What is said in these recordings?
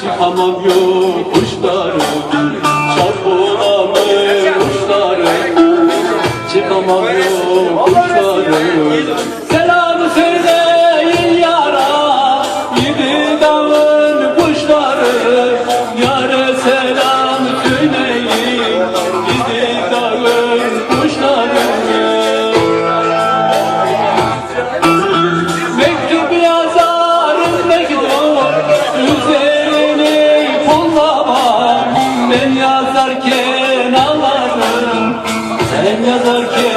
Çıkamam yokuşlarım Çarpılamam yokuşlarım Çıkamam yok yokuşlarım yollamam Ben yazarken ağlarım. Sen yazarken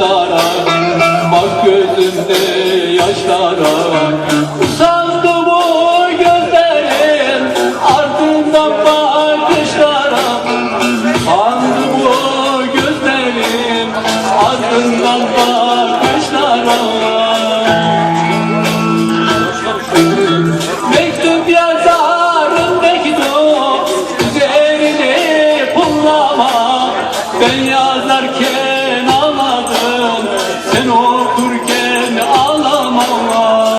yaşlara Bak gözümde yaşlara. Usandım o gözlerin ardından bakışlara. Usandım o gözlerin ardından bakışlara. Mektup yazarım mektup Üzerini pullama. Ben yazarken